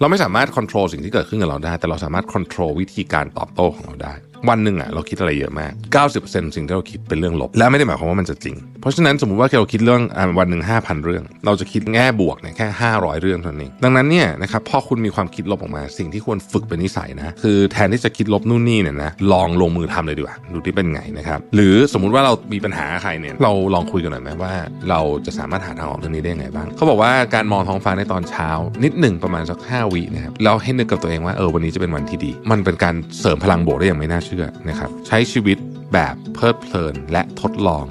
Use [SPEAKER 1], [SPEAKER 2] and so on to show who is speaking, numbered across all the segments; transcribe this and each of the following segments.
[SPEAKER 1] เราไม่สามารถควบคุมสิ่งที่เกิดขึ้นกับเราได้ แต่เราสามารถควบคุมวิธีการตอบโต้ของเราได้ วันหนึ่งอะเราคิดอะไรเยอะมาก 90%สิ่งที่เราคิดเป็นเรื่องลบ และไม่ได้หมายความว่ามันจะจริง เพราะฉะนั้นสมมุติว่าเราคิดเรื่องวันหนึ่ง5,000 เรื่อง เราจะคิดแง่บวกเนี่ยแค่ 500 เรื่องเท่านั้นเองดังนั้นเนี่ยนะครับพอคุณมีความคิดลบออกมา สิ่งที่ควรฝึกเป็นนิสัยนะคือแทนที่จะคิดลบนู่นนี่เนี่ยนะลองลงมือทำเลยดีกว่าดูที่เป็นไงนะครับหรือสมมุติว่าเรามีปัญหาใครเนี่ยเราลองคุยกันหน่อยไหมว่า เราจะสามารถหาทางออกเรื่องนี้ได้ยังไงบ้างเขาบอกว่าการมองท้องฟ้าในตอนเช้า นิดหนึ่งประมาณสัก5วินะครับแล้วให้นึกกับตัวเองว่าเออวันนี้จะเป็นวันที่ดี มันเป็นการเสริมพลังบวกได้อย่างไม่น่าเชื่อนะครับใช้ชีวิตแบบเพลิดเพลินและทดลอง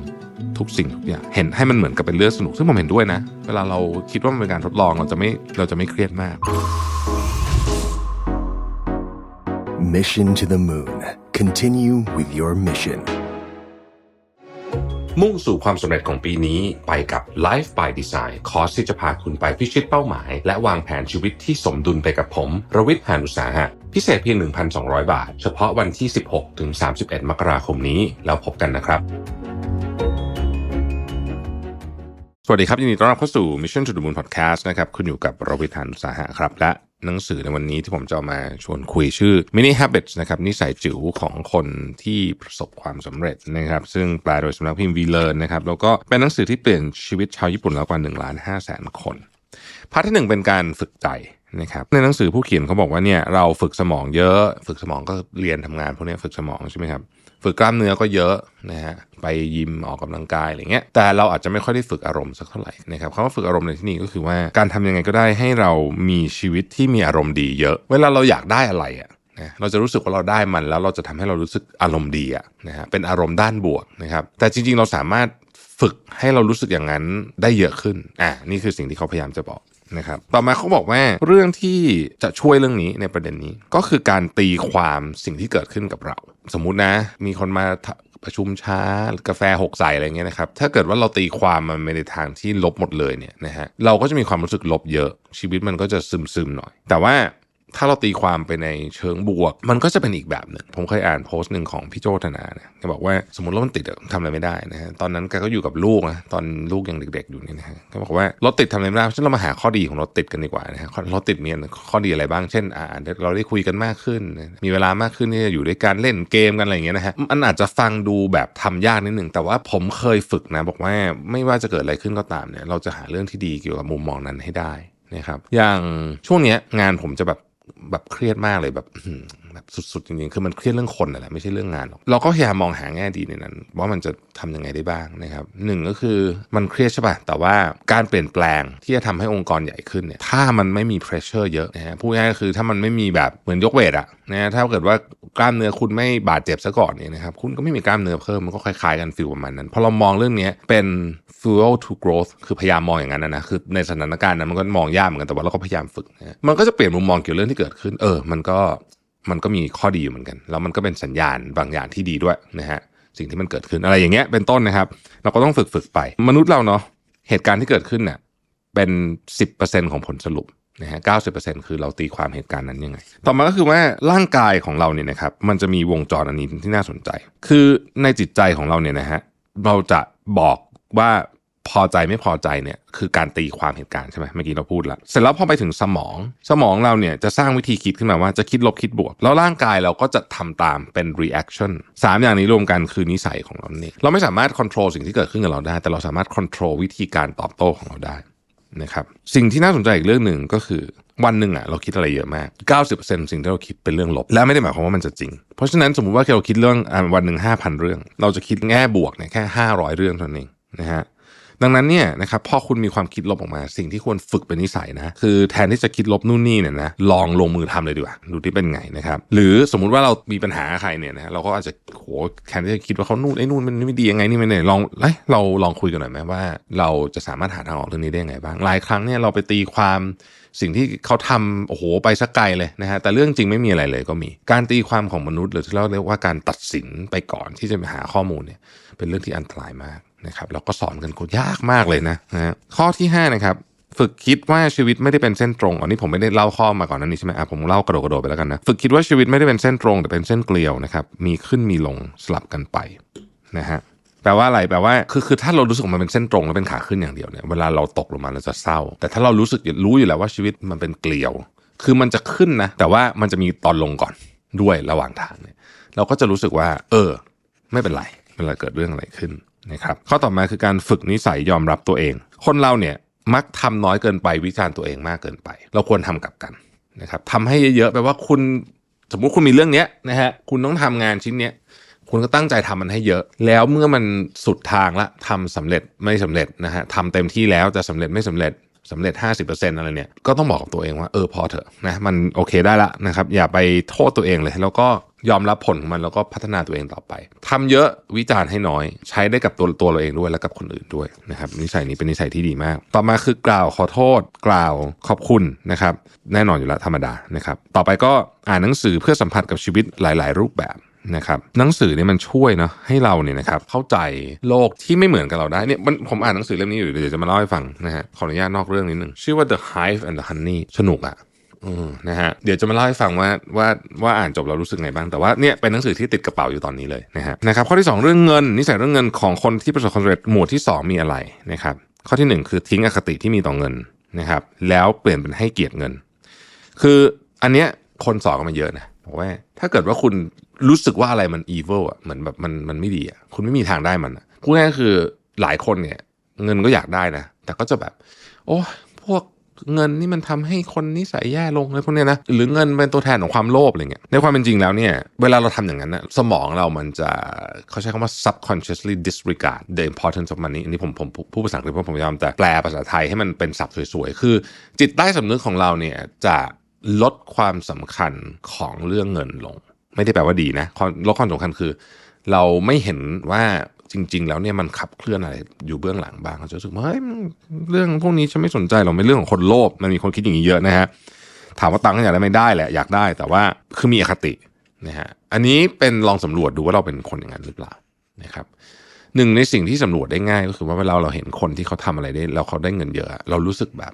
[SPEAKER 1] ทุกสิ่งทุกอย่างเห็นให้มันเหมือนกับเป็นเรื่องสนุกซึ่งผมเห็นด้วยนะ เวลาเราคิดว่ามันเป็นการทดลองเราจะไม่เราจะไม่เครียดมาก
[SPEAKER 2] Mission to the Moon. Continue with your mission.
[SPEAKER 1] มุ่งสู่ความสำเร็จของปีนี้ไปกับ Life by Design คอร์สที่จะพาคุณไปพิชิตเป้าหมาย และวางแผนชีวิตที่สมดุลไปกับผม รวิทย์หานุสาหะ พิเศษเพียง 1,200 บาท เฉพาะวันที่ 16 ถึง 31 มกราคมนี้แล้วพบกันนะครับ สวัสดีครับ ยินดีต้อนรับเข้าสู่ Mission to the Moon Podcast นะครับ คุณอยู่กับรวิทย์หานุสาหะครับ และหนังสือในวันนี้ที่ผมจะมาชวนคุยชื่อ Mini Habits นะครับนิสัยจิ๋วของคนที่ประสบความสำเร็จนะครับ ซึ่งแปลโดยสำนักพิมพ์ V Learn นะครับ แล้วก็เป็นหนังสือที่เปลี่ยนชีวิตชาวญี่ปุ่นแล้วกว่า1ล้าน5แสนคนพาร์ทที่หนึ่งเป็นการฝึกใจ นะครับในหนังสือผู้เขียนเขาบอกว่าเนี่ยเราฝึกสมองเยอะ ฝึกสมองก็เรียนทำงานพวกนี้ฝึกสมองใช่ไหมครับฝึกกล้ามเนื้อก็เยอะนะฮะไปยิมออกกำลังกายอะไรเงี้ยแต่เราอาจจะไม่ค่อยได้ฝึกอารมณ์สักเท่าไหร่นะครับคำว่าฝึกอารมณ์ในที่นี้ก็คือว่าการทำยังไงก็ได้ให้เรามีชีวิตที่มีอารมณ์ดีเยอะ เวลาเราอยากได้อะไรอะนะเราจะรู้สึกว่าเราได้มันแล้วเราจะทำให้เรารู้สึกอารมณ์ดีอะนะฮะเป็นอารมณ์ด้านบวกนะครับแต่จริงๆเราสามารถฝึกให้เรารู้สึกอย่างนั้นได้เยอะขึ้นอะนี่คือสิ่งที่เขาพยายามจะบอก นะครับ ต่อมาเขาบอกว่าเรื่องที่จะช่วยเรื่องนี้ในประเด็นนี้ ก็คือการตีความสิ่งที่เกิดขึ้นกับเรา สมมุตินะ มีคนมาประชุมช้ากาแฟหกใส่อะไรเงี้ยนะครับ ถ้าเกิดว่าเราตีความมันไปในทางที่ลบหมดเลยเนี่ยนะฮะเราก็จะมีความรู้สึกลบเยอะชีวิตมันก็จะซึมซึมๆหน่อย แต่ว่า ถ้าเราตีความไปในเชิงบวก มันก็จะเป็นอีกแบบหนึ่งผมเคยอ่านโพสต์หนึ่งของพี่โจธนาเนี่ยแกบอกว่าสมมติรถมันติดทำอะไรไม่ได้นะฮะตอนนั้นแกก็อยู่กับลูกนะตอนลูกยังเด็ก ๆ อยู่เนี่ยนะฮะแกบอกว่ารถติดทำอะไรไม่ได้เราะฉะนั้นเรามาหาข้อดีของรถติดกันดีกว่านะฮะรถติดมีข้อดีอะไรบ้างเช่นอ่าเราได้คุยกันมากขึ้น มีเวลามากขึ้นที่จะอยู่ด้วยกันเล่นเกมกันอะไรอย่างเงี้ยนะฮะมันอาจจะฟังดูแบบทำยากนิดหนึ่งแต่ว่าผมเคยฝึกนะบอกว่าไม่ว่าจะเกิดอะไรขึ้นก็ตามเนี่ยเราจะหาเรื่องที่ดีเกี่ยวกับมุมมองนั้นให้ได้นะครับอย่างช่วงเนี้ยงานผมจะแบบ แบบเครียดมากเลยแบบ แบบสุดๆจริงๆคือมันเครียดเรื่องคนนั่นแหละไม่ใช่เรื่องงานหรอกเราก็พยายามมองหาแง่ดีในนั้น ว่ามันจะทำยังไงได้บ้างนะครับหนึ่งก็คือมันเครียดใช่ป่ะแต่ว่าการเปลี่ยนแปลงที่จะทำให้องค์กรใหญ่ขึ้นเนี่ยถ้ามันไม่มี pressure เยอะนะฮะพูดง่ายก็คือถ้ามันไม่มีแบบเหมือนยกเวทอะนะถ้าเกิดว่ากล้ามเนื้อคุณไม่บาดเจ็บซะก่อนเนี่ยนะครับคุณก็ไม่มีกล้ามเนื้อเพิ่มมันก็คล้ายๆกันฟิลประมาณนั้นพอเรามองเรื่องนี้เป็น fuel to growth คือพยายามมองอย่างนั้นนะนะคือในสถานการณ์นั้นมันก็มองยากเหมือนกันแต่ว่าเราก็พยายามฝึกนะมันก็จะเปลี่ยนมุมมองเกี่ยวเรื่องที่เกิดขึ้น เออ มันก็ มันก็มีข้อดีอยู่เหมือนกัน แล้วมันก็เป็นสัญญาณบางอย่างที่ดีด้วยนะฮะสิ่งที่มันเกิดขึ้นอะไรอย่างเงี้ยเป็นต้นนะครับ เราก็ต้องฝึกฝึกไป มนุษย์เราเนาะเหตุการณ์ที่เกิดขึ้นเนี่ยเป็น 10%ของผลสรุปนะฮะ90%คือเราตีความเหตุการณ์นั้นยังไง ต่อมาก็คือว่าร่างกายของเราเนี่ยนะครับมันจะมีวงจรอันนี้ที่น่าสนใจ คือในจิตใจของเราเนี่ยนะฮะเราจะบอกว่า พอใจไม่พอใจเนี่ยคือการตีความเหตุการณ์ใช่ไหมเมื่อกี้เราพูดแล้วเสร็จแล้วพอไปถึงสมอง สมองเราเนี่ยจะสร้างวิธีคิดขึ้นมาว่าจะคิดลบคิดบวก แล้วร่างกายเราก็จะทำตามเป็น reaction สามอย่างนี้รวมกันคือนิสัยของเราเนี่ยเราไม่สามารถ control สิ่งที่เกิดขึ้นกับเราได้ แต่เราสามารถ control วิธีการตอบโต้ของเราได้นะครับสิ่งที่น่าสนใจอีกเรื่องหนึ่งก็คือวันหนึ่งอะเราคิดอะไรเยอะมาก 90%สิ่งที่เราคิดเป็นเรื่องลบ และไม่ได้หมายความว่ามันจะจริง เพราะฉะนั้นสมมุติว่าเราคิดเรื่องวันหนึ่ง5,000 เรื่อง เราจะคิดแง่บวกเนี่ยแค่ 500 เรื่องเท่านั้นเองนะฮะ ดังนั้นเนี่ยนะครับพอคุณมีความคิดลบออกมา สิ่งที่ควรฝึกเป็นนิสัยนะคือแทนที่จะคิดลบนู่นนี่เนี่ยนะลองลงมือทำเลยดีกว่าดูที่เป็นไงนะครับหรือสมมุติว่าเรามีปัญหาใครเนี่ยนะเราก็อาจจะโหแทนที่จะคิดว่าเขานู่นไอ้นู่นมันไม่ดียังไงนี่มันเนี่ยลองเอ้ยเราลองคุยกันหน่อยไหมว่า เราจะสามารถหาทางออกเรื่องนี้ได้ยังไงบ้างหลายครั้งเนี่ยเราไปตีความสิ่งที่เขาทำโอ้โหไปสักไกลเลยนะฮะแต่เรื่องจริงไม่มีอะไรเลยก็มี การตีความของมนุษย์หรือที่เราเรียกว่าการตัดสินไปก่อนที่จะไปหาข้อมูลเนี่ยเป็นเรื่องที่อันตรายมาก นะครับแล้วก็สอนกันก็ยากมากเลยนะนะข้อที่5นะครับฝึกคิดว่าชีวิตไม่ได้เป็นเส้นตรงอันนี้ผมไม่ได้เล่าข้อมาก่อนนั้นนี้ใช่ไหมอะผมเล่ากระโดดกระโดดไปแล้วกันนะฝึกคิดว่าชีวิตไม่ได้เป็นเส้นตรง แต่เป็นเส้นเกลียวนะครับมีขึ้นมีลงสลับกันไปนะฮะแปลว่าอะไรแปลว่าคือคือถ้าเรารู้สึกมันเป็นเส้นตรงแล้วเป็นขาขึ้นอย่างเดียวเนี่ยเวลาเราตกลงมาเราจะเศร้า แต่ถ้าเรารู้สึกรู้อยู่แล้วว่าชีวิตมันเป็นเกลียว คือมันจะขึ้นนะแต่ว่ามันจะมีตอนลงก่อนด้วยระหว่างทางเนี่ยเราก็จะรู้สึกว่า เออ ไม่เป็นไรเวลาเกิดเรื่องอะไรขึ้น นะครับข้อต่อมาคือการฝึกนิสัยยอมรับตัวเอง คนเราเนี่ยมักทำน้อยเกินไปวิจารณ์ตัวเองมากเกินไป เราควรทำกลับกันนะครับทำให้เยอะๆแปลว่าคุณสมมุติคุณมีเรื่องเนี้ยนะฮะคุณต้องทำงานชิ้นเนี้ยคุณก็ตั้งใจทำมันให้เยอะ แล้วเมื่อมันสุดทางละทำสำเร็จไม่สำเร็จนะฮะทำเต็มที่แล้วแต่สำเร็จไม่สำเร็จสำเร็จ 50%อะไรเนี่ยก็ต้องบอกกับตัวเองว่าเออพอเถอะนะมันโอเคได้ละนะครับอย่าไปโทษตัวเองเลย แล้วก็ ยอมรับผลของมันแล้วก็พัฒนาตัวเองต่อไปทำเยอะวิจารณ์ให้น้อย ใช้ได้กับตัวตัวเราเองด้วยและกับคนอื่นด้วยนะครับนิสัยนี้เป็นนิสัยที่ดีมาก ต่อมาคือกล่าวขอโทษ กล่าวขอบคุณนะครับ แน่นอนอยู่แล้วธรรมดานะครับ ต่อไปก็อ่านหนังสือเพื่อสัมผัสกับชีวิตหลาย ๆ รูปแบบนะครับหนังสือเนี่ยมันช่วยเนาะให้เราเนี่ยนะครับเข้าใจโลกที่ไม่เหมือนกับเราได้เนี่ยมันผมอ่านหนังสือเล่มนี้อยู่เดี๋ยวจะมาเล่าให้ฟังนะฮะขออนุญาตนอกเรื่องนิดนึงชื่อว่า The Hive and the Honey สนุกอะ อืมนะฮะเดี๋ยวจะมาเล่าให้ฟังว่าว่าว่าอ่านจบเรารู้สึกไงบ้างแต่ว่าเนี่ยเป็นหนังสือที่ติดกระเป๋าอยู่ตอนนี้เลยนะฮะนะครับข้อที่ 2 เรื่องเงินนิสัยเรื่องเงินของคนที่ประสบความสำเร็จหมวดที่ 2 มีอะไรนะครับข้อทีหนึ่1 คือทิ้งอคติที่มีต่อเงินนะครับแล้วเปลี่ยนเป็นให้เกียรติเงิน คืออันเนี้ยคนสอนกันมาเยอะนะบอกว่าถ้าเกิดว่าคุณรู้สึกว่าอะไรมัน evil อะเหมือนแบบมันมันไม่ดีอะคุณไม่มีทางได้มันพูดง่ายคือหลายคนเนี่ยเงินก็อยากได้นะ แต่ก็จะแบบ โอ้ เงินนี่มันทำให้คนนิสัยแย่ลงอะไรพวกเนี้ยนะหรือเงินเป็นตัวแทนของความโลภอะไรเงี้ยในความเป็นจริงแล้วเนี่ยเวลาเราทำอย่างนั้นนะสมองเรามันจะเขาใช้คำว่า subconsciously disregard the importance of money อันนี้ผมผมผมพูดภาษาอังกฤษเพราะผมพยายามแต่แปลภาษาไทยให้มันเป็นศัพท์สวยๆ คือ จิตใต้สำนึกของเราเนี่ยจะลดความสำคัญของเรื่องเงินลง ไม่ได้แปลว่าดีนะลดความสำคัญคือ เราไม่เห็นว่า จริง ๆ แล้วเนี่ยมันขับเคลื่อนอะไรอยู่เบื้องหลังบ้างเราจะรู้สึกว่าเฮ้ยเรื่องพวกนี้ฉันไม่สนใจหรอกเป็นเรื่องของคนโลภมันมีคนคิดอย่างนี้เยอะนะฮะถามว่าตังค์อยากได้ไม่ได้แหละอยากได้ แต่ว่าคือมีอคตินะฮะอันนี้เป็นลองสำรวจดูว่าเราเป็นคนอย่างนั้นหรือเปล่านะครับหนึ่งในสิ่งที่สำรวจได้ง่ายก็คือว่าเวลาเราเห็นคนที่เขาทำอะไรได้แล้วเขาได้เงินเยอะ เรารู้สึกแบบ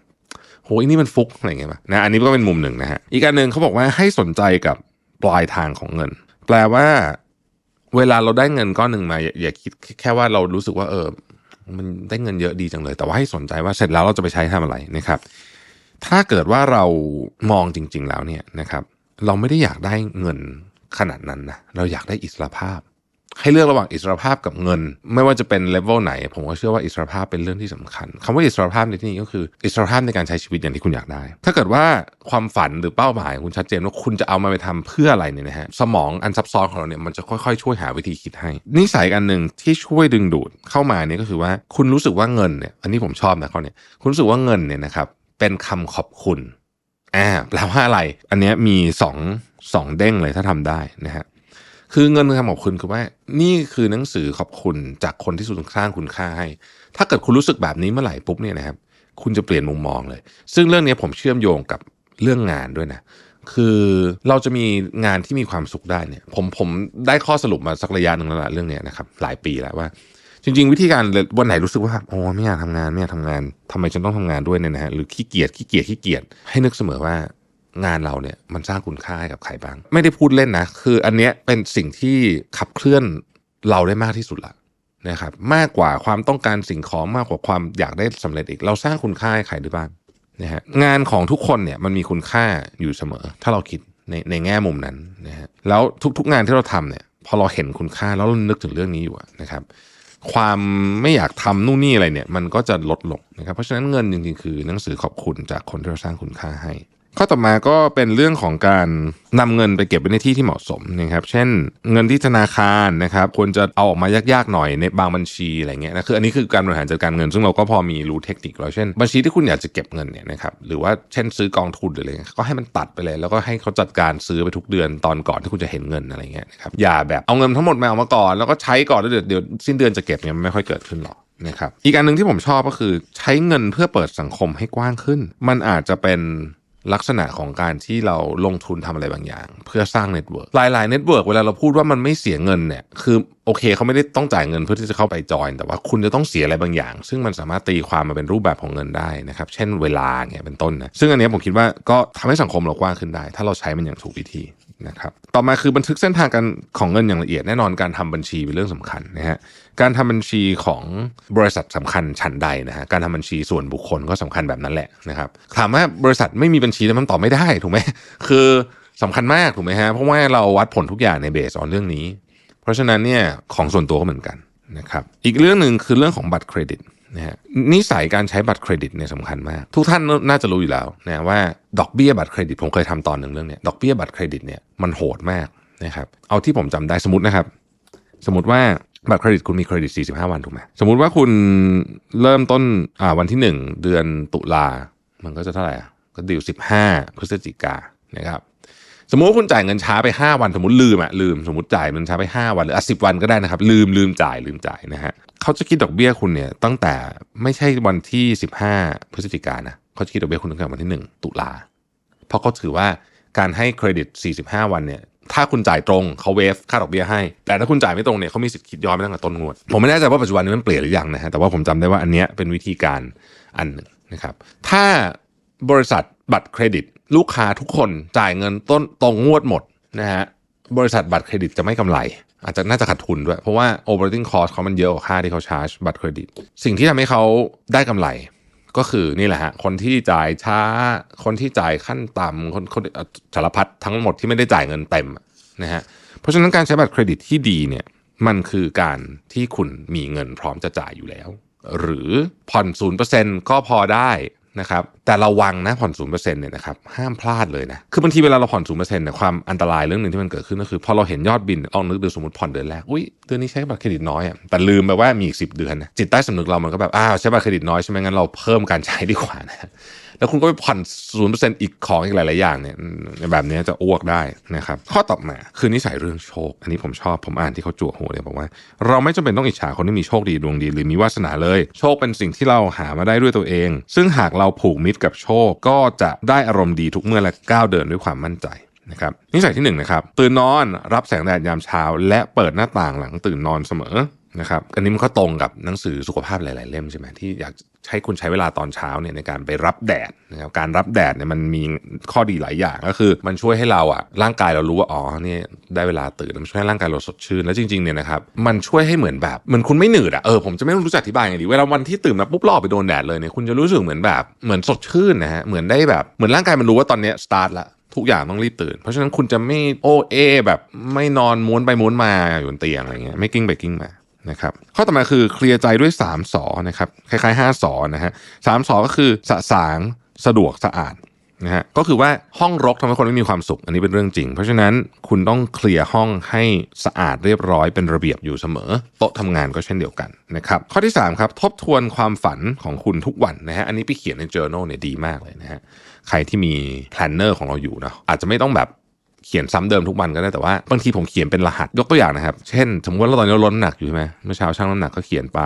[SPEAKER 1] โหยนี่มันฟุกอะไรเงี้ยป่ะนะอันนี้ก็เป็นมุมหนึ่งนะฮะอีกการหนึ่งเขาบอกว่าให้สนใจกับปลายทางของเงิน แปลว่า เวลาเราได้เงินก้อนหนึ่งมาอย่าคิดแค่ว่าเรารู้สึกว่าเออ มันได้เงินเยอะดีจังเลย แต่ว่าให้สนใจว่าเสร็จแล้วเราจะไปใช้ทำอะไรนะครับ ถ้าเกิดว่าเรามองจริง ๆ แล้วเนี่ยนะครับ เราไม่ได้อยากได้เงินขนาดนั้นนะเราอยากได้อิสรภาพ ให้เลือกระหว่างอิสรภาพกับเงิน ไม่ว่าจะเป็นเลเวลไหน ผมก็เชื่อว่าอิสรภาพเป็นเรื่องที่สำคัญคำว่าอิสรภาพในที่นี้ก็คืออิสรภาพในการใช้ชีวิตอย่างที่คุณอยากได้ ถ้าเกิดว่าความฝันหรือเป้าหมายของคุณชัดเจนว่าคุณจะเอามาไปทำเพื่ออะไรเนี่ยนะฮะสมองอันซับซ้อนของเราเนี่ยมันจะค่อยๆ ช่วยหาวิธีคิดให้นิสัยอันหนึ่งที่ช่วยดึงดูดเข้ามาเนี่ยก็คือว่าคุณรู้สึกว่าเงินเนี่ยอันนี้ผมชอบนะข้อเนี่ยคุณรู้สึกว่าเงินเนี่ยนะครับเป็นคำขอบคุณอ่าแปลว่าอะไร อันนี้มีสองสองเด้งเลยถ้าทำได้นะฮะ คือเงินคำขอบคุณคือว่า นี่คือหนังสือขอบคุณจากคนที่สุดสร้างคุณค่าให้ ถ้าเกิดคุณรู้สึกแบบนี้เมื่อไหร่ปุ๊บเนี่ยนะครับ คุณจะเปลี่ยนมุมมองเลย ซึ่งเรื่องนี้ผมเชื่อมโยงกับเรื่องงานด้วยนะ คือเราจะมีงานที่มีความสุขได้เนี่ย ผมผมได้ข้อสรุปมาสักระยะหนึ่งแล้วละเรื่องนี้นะครับ หลายปีแล้วว่า จริง ๆ วิธีการวันไหนรู้สึกว่าโอ้ไม่อยากทำงานไม่อยากทำงานทำไมฉันต้องทำงานด้วยเนี่ยนะฮะหรือขี้เกียจขี้เกียจขี้เกียจให้นึกเสมอว่า งานเราเนี่ยมันสร้างคุณค่าให้กับใครบ้าง ไม่ได้พูดเล่นนะ คืออันเนี้ยเป็นสิ่งที่ขับเคลื่อนเราได้มากที่สุดละนะครับมากกว่าความต้องการสิ่งของมากกว่าความอยากได้สำเร็จอีก เราสร้างคุณค่าให้ใครได้บ้างนะฮะงานของทุกคนเนี่ยมันมีคุณค่าอยู่เสมอ ถ้าเราคิดในในแง่มุมนั้นนะฮะแล้วทุกๆงานที่เราทำเนี่ยพอเราเห็นคุณค่าแล้วเรานึกถึงเรื่องนี้อยู่นะครับ ความไม่อยากทำนู่นนี่อะไรเนี่ย มันก็จะลดลงนะครับ เพราะฉะนั้นเงินจริงๆคือหนังสือขอบคุณจากคนที่เราสร้างคุณค่าให้ ข้อต่อมาก็เป็นเรื่องของการนำเงินไปเก็บไว้ในที่ที่เหมาะสมนะครับ เช่น เงินที่ธนาคารนะครับควรจะเอาออกมายากๆหน่อยในบางบัญชีอะไรเงี้ยนะคืออันนี้คือการบริหารจัดการเงิน ซึ่งเราก็พอมีรู้เทคนิคเราเช่น บัญชีที่คุณอยากจะเก็บเงินเนี่ยนะครับหรือว่าเช่นซื้อกองทุนหรืออะไรเงี้ยก็ให้มันตัดไปเลย แล้วก็ให้เขาจัดการซื้อไปทุกเดือนตอนก่อนที่คุณจะเห็นเงินอะไรเงี้ยนะครับอย่าแบบเอาเงินทั้งหมดมาเอามาก่อนแล้วก็ใช้ก่อนแล้วเดี๋ยวเดี๋ยวสิ้นเดือนจะเก็บเนี่ยมันไม่ค่อยเกิดขึ้นหรอกนะครับอีกอันหนึ่งที่ผมชอบก็คือใช้เงินเพื่อเปิดสังคมให้กว้างขึ้น มันอาจจะเป็น ลักษณะของการที่เราลงทุนทำอะไรบางอย่าง เพื่อสร้างเน็ตเวิร์กหลายๆเน็ตเวิร์กเวลาเราพูดว่ามันไม่เสียเงินเนี่ยคือโอเคเขาไม่ได้ต้องจ่ายเงินเพื่อที่จะเข้าไปจอยแต่ว่าคุณจะต้องเสียอะไรบางอย่าง ซึ่งมันสามารถตีความมาเป็นรูปแบบของเงินได้นะครับ เช่นเวลาเนี่ยเป็นต้นนะซึ่งอันนี้ผมคิดว่าก็ทำให้สังคมเรากว้างขึ้นได้ ถ้าเราใช้มันอย่างถูกวิธี นะครับต่อมาคือบันทึกเส้นทางการของเงินอย่างละเอียดแน่นอนการทำบัญชีเป็นเรื่องสำคัญนะฮะการทำบัญชีของบริษัทสำคัญชั้นใดนะฮะการทำบัญชีส่วนบุคคลก็สำคัญแบบนั้นแหละนะครับถามว่าบริษัทไม่มีบัญชีแล้วมันตอบไม่ได้ถูกไหมคือสำคัญมากถูกไหมฮะเพราะว่าเราวัดผลทุกอย่างในเบสออนเรื่องนี้ เพราะฉะนั้นเนี่ยของส่วนตัวก็เหมือนกันนะครับอีกเรื่องหนึ่งคือเรื่องของบัตรเครดิต นะฮะนิสัยการใช้บัตรเครดิตเนี่ยสำคัญมาก ทุกท่านน่าจะรู้อยู่แล้วนะว่าดอกเบี้ยบัตรเครดิตผมเคยทำตอนหนึ่งเรื่องเนี้ยดอกเบี้ยบัตรเครดิตเนี่ยมันโหดมากนะครับเอาที่ผมจำได้สมมตินะครับ สมมติว่าบัตรเครดิตคุณมีเครดิต 45 วันถูกไหมสมมุติว่าคุณเริ่มต้นอ่าวันที่ 1 เดือนตุลา มันก็จะเท่าไหร่ก็ดิว15 พฤศจิกานะครับ สมมุติว่าคุณจ่ายเงินช้าไป 5 วันสมมติลืมอะลืมสมมติจ่ายเงินช้าไป 5 วันหรืออะสิวันก็ได้นะครับ ลืมลืมจ่ายลืมจ่ายนะฮะเขาจะคิดดอกเบี้ยคุณเนี่ยตั้งแต่ไม่ใช่วันที่ 15 พฤศจิกายนะเขาจะคิดดอกเบี้ยคุณตั้งแต่วันที่ 1 ตุลาเพราะเขาถือว่าการให้เครดิต 45 วันเนี่ยถ้าคุณจ่ายตรงเขาเวฟค่าดอกเบี้ยให้ แต่ถ้าคุณจ่ายไม่ตรงเนี่ยเขามีสิทธิ์คิดย้อนไปตั้งแต่ต้นงวด ผมไม่แน่ใจว่าปัจจุบันนี้มันเปลี่ยนหรือยังนะฮะแต่ว่าผมจำได้ว่าอันเนี้ยเป็นวิธีการอันหนึ่งนะครับถ้าบริษัทบัตรเครดิต ลูกค้าทุกคนจ่ายเงินต้นตรงงวดหมดนะฮะบริษัทบัตรเครดิตจะไม่กำไร อาจจะน่าจะขาดทุนด้วย เพราะว่า operating cost เขามันเยอะกว่าค่าที่เขาชาร์จบัตรเครดิต สิ่งที่ทำให้เขาได้กำไร ก็คือนี่แหละฮะคนที่จ่ายช้า คนที่จ่ายขั้นต่ำคนคนสารพัดทั้งหมดที่ไม่ได้จ่ายเงินเต็มนะฮะเพราะฉะนั้นการใช้บัตรเครดิตที่ดีเนี่ยมันคือการที่คุณมีเงินพร้อมจะจ่ายอยู่แล้ว หรือผ่อนศูนย์เปอร์เซ็นก็พอได้ นะครับแต่ระวังนะผ่อนศูนย์เปอร์เซ็นต์เนี่ยนะครับห้ามพลาดเลยนะคือบางทีเวลาเราผ่อนศูนย์เปอร์เซ็นต์เนี่ยความอันตรายเรื่องหนึ่งที่มันเกิดขึ้นก็คือพอเราเห็นยอดบินลองนึกดูสมมติผ่อนเดือนแรกอุ้ยเดือนนี้ใช้บัตรเครดิตน้อยอะแต่ลืมไปว่ามีอีกสิเดือนนะจิตใต้สำนึกเรามันก็แบบอ้าวใช้บัตรเครดิตน้อยใช่ไหมงั้นเราเพิ่มการใช้ดีกว่านะ แล้วคุณก็ไปผ่อนศูนย์เปอร์เซ็นต์อีกของอีกหลาย ๆ อย่างเนี่ยแบบนี้จะอ้วกได้นะครับ ข้อต่อมาคือนิสัยเรื่องโชค อันนี้ผมชอบผมอ่านที่เขาจั่วหัวเลยบอกว่า เราไม่จำเป็นต้องอิจฉาคนที่มีโชคดีดวงดี หรือมีวาสนาเลย โชคเป็นสิ่งที่เราหามาได้ด้วยตัวเอง ซึ่งหากเราผูกมิตรกับโชค ก็จะได้อารมณ์ดีทุกเมื่อและก้าวเดินด้วยความมั่นใจนะครับนิสัยที่หนึ่งนะครับตื่นนอนรับแสงแดดยามเช้า และเปิดหน้าต่างหลังตื่นนอนเสมอ นะครับอันนี้มันก็ตรงกับหนังสือสุขภาพหลาย ๆ เล่มใช่ไหมที่อยากให้คุณใช้เวลาตอนเช้าเนี่ยในการไปรับแดดนะครับการรับแดดเนี่ยมันมีข้อดีหลายอย่างก็คือ มันช่วยให้เราอะร่างกายเรารู้ว่าอ๋อเนี่ยได้เวลาตื่นมันช่วยให้ร่างกายเราสดชื่นแล้วจริง ๆ เนี่ยนะครับมันช่วยให้เหมือนแบบเหมือนคุณไม่หนืดอะเออผมจะไม่รู้จะอธิบายไงดีเวลาวันที่ตื่นมาปุ๊บรอไปโดนแดดเลยเนี่ยคุณจะรู้สึกเหมือนแบบเหมือนสดชื่นนะฮะเหมือนได้แบบเหมือนร่างกายมันรู้ว่าตอนเนี้สตาร์ทละทุกอย่างต้องรีบตื่น เพราะฉะนั้นคุณจะไม่โอเอแบบไม่นอนม้วนไปม้วนมาอยู่บนเตียงอะไรเงี้ยไม่กิ้งไปกิ้งมา นะครับข้อต่อมาคือเคลียร์ใจด้วย 3สอนะครับคล้ายๆ5สอนะฮะสามสอก็คือสะสางสะดวกสะอาดนะฮะก็คือว่าห้องรกทำให้คนไม่มีความสุข อันนี้เป็นเรื่องจริง เพราะฉะนั้นคุณต้องเคลียร์ห้องให้สะอาดเรียบร้อยเป็นระเบียบอยู่เสมอ โต๊ะทำงานก็เช่นเดียวกันนะครับข้อที่3ครับทบทวนความฝันของคุณทุกวันนะฮะอันนี้ไปเขียนใน journal เนี่ยดีมากเลยนะฮะใครที่มีแพลนเนอร์ของเราอยู่นะอาจจะไม่ต้องแบบ เขียนซ้ำเดิมทุกวันก็ได้แต่ว่าบางทีผมเขียนเป็นรหัสยกตัวอย่างนะครับเช่น สมมติว่าตอนนี้เราลดน้ำหนักอยู่ใช่ไหมเมื่อเช้าช่างน้ำหนักก็เขียนไป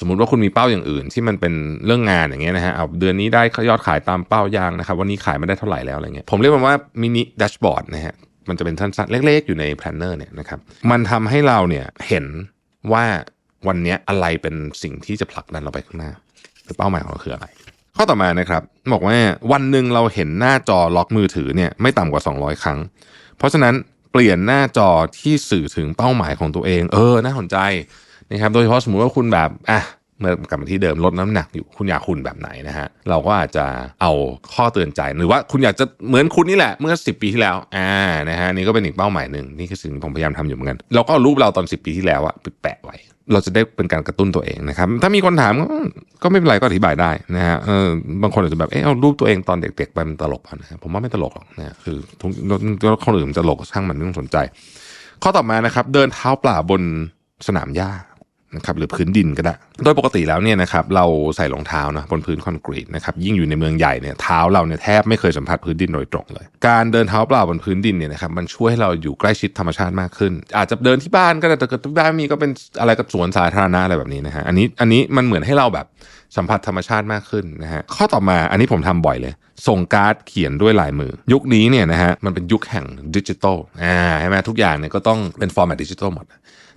[SPEAKER 1] สมมติว่าคุณมีเป้าอย่างอื่น ที่มันเป็นเรื่องงานอย่างเงี้ยนะฮะเอาเดือนนี้ได้ยอดขายตามเป้ายางนะครับวันนี้ขายไม่ได้เท่าไหร่แล้วอะไรเงี้ยผมเรียกมันว่ามินิแดชบอร์ดนะฮะมันจะเป็นสั้นๆเล็ก ๆ อยู่ในแพลนเนอร์เนี่ยนะครับมันทำให้เราเนี่ยเห็นว่าวันนี้อะไรเป็นสิ่งที่จะผลักดันเราไปข้างหน้าหรือเป้าหมายของเราคืออะไรข้อต่อมานะครับบอกว่าวันหนึ่งเราเห็นหน้าจอล็อกมือถือเนี่ยไม่ต่ำกว่า 200 ครั้ง เพราะฉะนั้นเปลี่ยนหน้าจอที่สื่อถึงเป้าหมายของตัวเอง เออ น่าสนใจนะครับ โดยเฉพาะสมมติว่าคุณแบบอะเมื่อกลับมาที่เดิมลดน้ำหนักอยู่คุณอยากคุณแบบไหนนะฮะเราก็อาจจะเอาข้อเตือนใจหรือว่าคุณอยากจะเหมือนคุณนี่แหละเมื่อ 10 ปีที่แล้วอ่านะฮะนี่ก็เป็นอีกเป้าหมายหนึ่งนี่คือสิ่งที่ผมพยายามทำอยู่เหมือนกันเราก็เอารูปเราตอน 10 ปีที่แล้วอะไปแปะไว้ เราจะได้เป็นการกระตุ้นตัวเองนะครับ ถ้ามีคนถามก็ไม่เป็นไรก็อธิบายได้นะฮะเออบางคนอาจจะแบบเออเอารูปตัวเองตอนเด็กๆไปมันตลกป่ะนะฮะผมว่าไม่ตลกหรอกนะคือทุกคนอื่นมันจะตลกช่างมันไม่ต้องสนใจ ข้อต่อมานะครับ เดินเท้าเปล่าบนสนามหญ้า นะครับหรือพื้นดินก็ได้ โดยปกติแล้วเนี่ยนะครับเราใส่รองเท้านะบนพื้นคอนกรีตนะครับยิ่งอยู่ในเมืองใหญ่เนี่ยเท้าเราเนี่ยแทบไม่เคยสัมผัสพื้นดินโดยตรงเลย การเดินเท้าเปล่าบนพื้นดินเนี่ยนะครับมันช่วยให้เราอยู่ใกล้ชิดธรรมชาติมากขึ้น อาจจะเดินที่บ้านก็ได้แต่เกิดที่บ้านมีก็เป็นอะไรกับสวนสาธารณะอะไรแบบนี้นะฮะอันนี้อันนี้มันเหมือนให้เราแบบสัมผัสธรรมชาติมากขึ้นนะฮะข้อต่อมาอันนี้ผมทำบ่อยเลย ส่งการ์ดเขียนด้วยลายมือ ยุคนี้เนี่ยนะฮะมันเป็นยุคแห่งดิจิทัลอ่าใช่ไหมทุกอย่างเนี่ยก็ต้องเป็นฟอร์แมตดิจิทัลหมด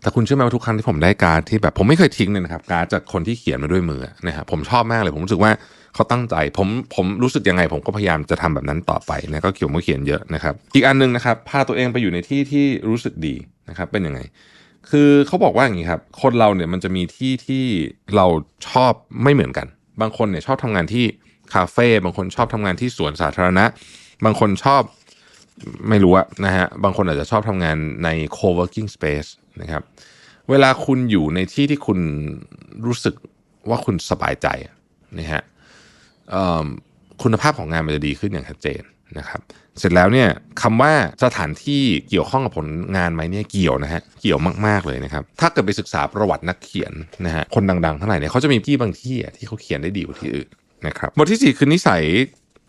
[SPEAKER 1] แต่คุณเชื่อไหมว่าทุกครั้งที่ผมได้การ์ดที่แบบผมไม่เคยทิ้งเลยนะครับการ์ดจากคนที่เขียนมาด้วยมือนะครับผมชอบมากเลยผมรู้สึกว่าเขาตั้งใจผมผมรู้สึกยังไง ผมก็พยายามจะทำแบบนั้นต่อไปนะก็เขียนมาเขียนเยอะนะครับ อีกอันหนึงนะครับพาตัวเองไปอยู่ในที่ที่รู้สึกดีนะครับเป็นยังไง คือเขาบอกว่าอย่างนี้ครับคนเราเนี่ยมันจะมีที่ที่เราชอบไม่เหมือนกัน บางคนเนี่ยชอบทำงานที่คาเฟ่บางคนชอบทำงานที่สวนสาธารณะ บางคนชอบ ไม่รู้อะนะฮะบางคนอาจจะชอบทำงานใน co-working space นะครับเวลาคุณอยู่ในที่ที่คุณรู้สึกว่าคุณสบายใจนะฮะคุณภาพของงานมันจะดีขึ้นอย่างชัดเจนนะครับเสร็จแล้วเนี่ยคำว่าสถานที่เกี่ยวข้องกับผลงานไหมเนี่ยเกี่ยวนะฮะเกี่ยวมาก ๆ เลยนะครับถ้าเกิดไปศึกษาประวัตินักเขียนนะฮะคนดังๆทั้งหลายเนี่ยเขาจะมีที่บางที่ที่เขาเขียนได้ดีกว่าที่อื่นนะครับบทที่ 4 คือนิสัย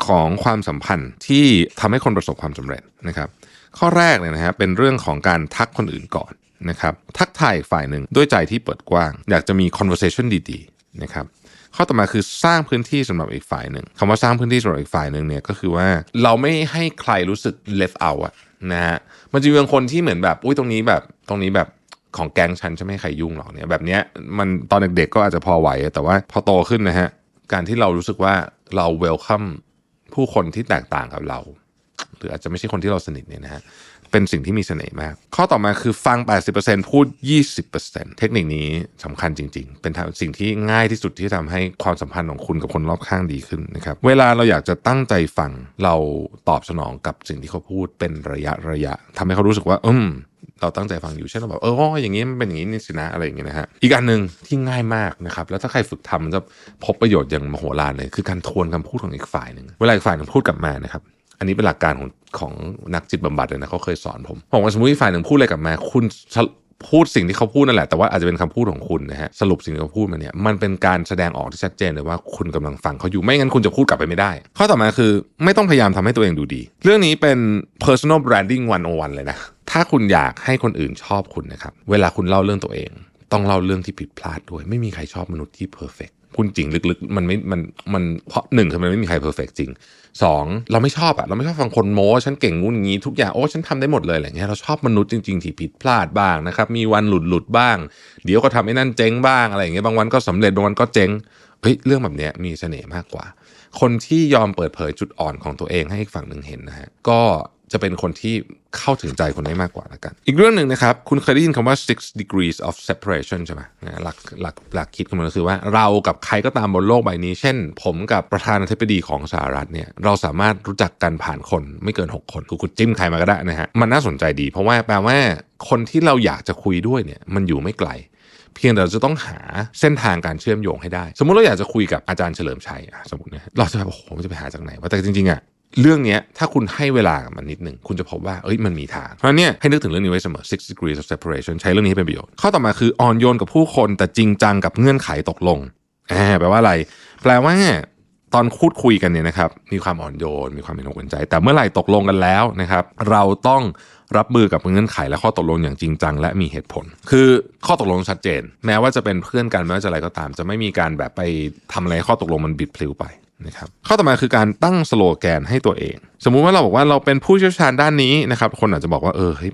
[SPEAKER 1] ของความสัมพันธ์ที่ทำให้คนประสบความสำเร็จนะครับ ข้อแรกเนี่ยนะฮะเป็นเรื่องของการทักคนอื่นก่อนนะครับทักทายอีกฝ่ายหนึ่งด้วยใจที่เปิดกว้าง อยากจะมี conversation ดีๆนะครับข้อต่อมาคือสร้างพื้นที่สำหรับอีกฝ่ายหนึ่งคำว่าสร้างพื้นที่สำหรับอีกฝ่ายหนึ่งเนี่ยก็คือว่าเราไม่ให้ใครรู้สึก left out อะนะฮะมันจะมีบางคนที่เหมือนแบบอุ้ยตรงนี้แบบตรงนี้แบบของแก๊งฉันจะไม่ให้ใครยุ่งหรอกเนี่ยแบบเนี้ยมันตอนเด็กๆก็อาจจะพอไหวแต่ว่าพอโตขึ้นนะฮะการที่เรารู้สึกว่าเรา welcome ผู้คนที่แตกต่างกับเรา หรืออาจจะไม่ใช่คนที่เราสนิทเนี่ยนะฮะ เป็นสิ่งที่มีเสน่ห์มาก ข้อต่อมาคือฟัง 80%พูด 20%เทคนิคนี้สำคัญจริง ๆ เป็นสิ่งที่ง่ายที่สุดที่ทำให้ความสัมพันธ์ของคุณกับคนรอบข้างดีขึ้นนะครับเวลาเราอยากจะตั้งใจฟังเราตอบสนองกับสิ่งที่เขาพูดเป็นระยะระยะทำให้เขารู้สึกว่าอืมเราตั้งใจฟังอยู่เช่นเราแบบเอออย่างนี้มันเป็นอย่างนี้นี่สินะอะไรอย่างเงี้ยนะฮะอีกอันหนึ่งที่ง่ายมากนะครับแล้วถ้าใครฝึกทำมันจะพบประโยชน์อย่างมโหฬารเลยคือการทวนคำพูดของอีกฝ่ายหนึ่งเวลาอีกฝ่ายหนึ่งพูดกลับมานะครับอันนี้เป็นหลักการของ ของนักจิตบำบัดเลยนะเขาเคยสอนผมบอกว่าสมมติอีกฝ่ายหนึ่งพูดอะไรกลับมาคุณพูดสิ่งที่เขาพูดนั่นแหละแต่ว่าอาจจะเป็นคำพูดของคุณนะฮะสรุปสิ่งที่เขาพูดมาเนี่ยมันเป็นการแสดงออกที่ชัดเจนเลยว่าคุณกำลังฟังเขาอยู่ไม่งั้นคุณจะพูดกลับไปไม่ได้ ข้อต่อมาคือไม่ต้องพยายามทำให้ตัวเองดูดี เรื่องนี้เป็น personal branding 101 เลยนะถ้าคุณอยากให้คนอื่นชอบคุณนะครับเวลาคุณเล่าเรื่องตัวเอง ต้องเล่าเรื่องที่ผิดพลาดด้วย ไม่มีใครชอบมนุษย์ที่ perfect คุณจริงลึกๆ มันไม่ มัน มันเพราะหนึ่งคือมันไม่มีใครเพอร์เฟกจริงสองเราไม่ชอบอะเราไม่ชอบฟังคนโม้ฉันเก่งงู้นงี้ทุกอย่างโอ้ฉันทำได้หมดเลยอะไรเงี้ยเราชอบมนุษย์จริงๆที่ผิดพลาดบ้างนะครับมีวันหลุดหลุดบ้าง เดี๋ยวก็ทำไอ้นั่นเจ๊งบ้างอะไรอย่างเงี้ยบางวันก็สำเร็จบางวันก็เจ๊งเฮ้ยเรื่องแบบเนี้ยมีเสน่ห์มากกว่า คนที่ยอมเปิดเผยจุดอ่อนของตัวเองให้อีกฝั่งหนึ่งเห็นนะฮะก็ จะเป็นคนที่เข้าถึงใจคนได้มากกว่าล้วกัน อีกเรื่องหนึ่งนะครับ คุณเคยได้ยินคำว่า six degrees of separation ใช่ไหมนะหลักหลักหลักคิดของมันก็คือว่าเรากับใครก็ตามบนโลกใบนี้ เช่น ผมกับประธานาธิบดีของสหรัฐเนี่ยเราสามารถรู้จักกันผ่านคนไม่เกิน 6 คนคือคุณจิ้มใครมาก็ได้นะฮะมันน่าสนใจดี เพราะว่าแปลว่าคนที่เราอยากจะคุยด้วยเนี่ยมันอยู่ไม่ไกลเพียงแต่เราจะต้องหาเส้นทางการเชื่อมโยงให้ได้ สมมุติเราอยากจะคุยกับอาจารย์เฉลิมชัยอะสมมตินะเราจะแบบโอ้โหมันจะไปหาจากไหนวะแต่จริงๆอะ เรื่องนี้ถ้าคุณให้เวลามันนิดหนึ่งคุณจะพบว่าเอ้ยมันมีทาง เพราะเนี่ยให้นึกถึงเรื่องนี้ไว้เสมอ six degrees of separation ใช้เรื่องนี้ให้เป็นประโยชน์ ข้อต่อมาคืออ่อนโยนกับผู้คนแต่จริงจังกับเงื่อนไขตกลงอ่าแปลว่าอะไร แปลว่าตอนพูดคุยกันเนี่ยนะครับมีความอ่อนโยนมีความเป็นอกเป็นใจ แต่เมื่อไหร่ตกลงกันแล้วนะครับเราต้องรับมือกับเงื่อนไขและข้อตกลงอย่างจริงจังและมีเหตุผล คือข้อตกลงชัดเจน แม้ว่าจะเป็นเพื่อนกันไม่ว่าจะอะไรก็ตาม จะไม่มีการแบบไปทำอะไรข้อตกลงมันบิดพลิ้วไป นะครับข้อต่อมาคือการตั้งสโลแกนให้ตัวเอง สมมุติว่าเราบอกว่าเราเป็นผู้เชี่ยวชาญด้านนี้นะครับ คนอาจจะบอกว่าเออเฮ้ย